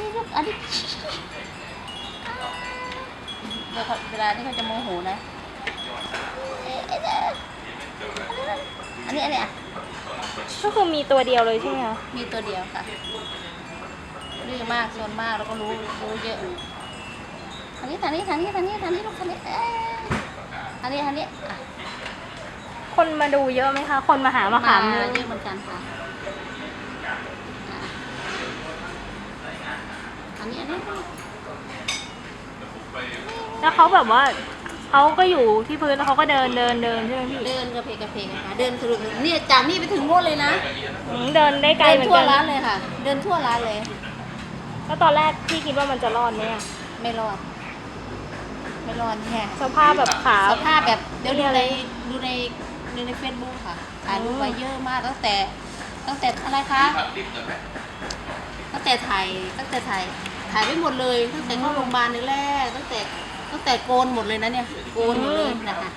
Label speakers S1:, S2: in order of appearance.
S1: ลูกอันนี้เดี๋ยวเขาเวลาที่เขาจะโมโหนะเอ๊ะเอ๊ะเอ๊ะอันนี้อันนี้อะ
S2: ก็คือมีตัวเดียวเลยใช่ไหมคะ
S1: มีตัวเดียวค่ะดื้อมากโซนมากแล้วก็รู้รู้เยอะอันนี้ทางนี้ทางนี้ทางนี้ทางนี้ลูกทางนี้เอ๊ะอันนี้อันนี้อะ
S2: คนมาดูเยอะไหมคะ คนมาหามาขาม
S1: เย
S2: เย
S1: อะ
S2: อะ
S1: เหมือนกันค่ะอะ อันนี้อันนี้
S2: แล้วเขาแบบว่าเขาก็อยู่ที่พื้นแล้วเขาก็เดินเดินเดินใช่ไหมพี่
S1: เดินกระเพกกระเพกค่ะเดินทะลุเนี่ยจากนี่ไปถึงโน่นเลยนะ
S2: อืมเดินได้ไกล
S1: เดิน
S2: เหมือน
S1: ทั่ว
S2: กัน
S1: ร้านเลยค่ะ เดินทั่วร้านเลย
S2: แล้วตอนแรกพี่คิดว่ามันจะรอดไหมอะ
S1: ไม่รอด ไม่รอดแค่
S2: สภาพแบบขา
S1: สภาพแบบเดี๋ยวดูในดูในดูในเฟซบุ๊กค่ะถ่ายรูปไว้เยอะมากตั้งแต่ ตั้งแต่อะไรคะ ตั้งแต่ถ่ายตั้งแต่ถ่ายถ่ายไว้หมดเลย ตั้งแต่เข้าโรงพยาบาลนี่แรกตั้งแต่ตั้งแต่โกนหมดเลยนะเนี่ยโกนหมดเลยนะคะ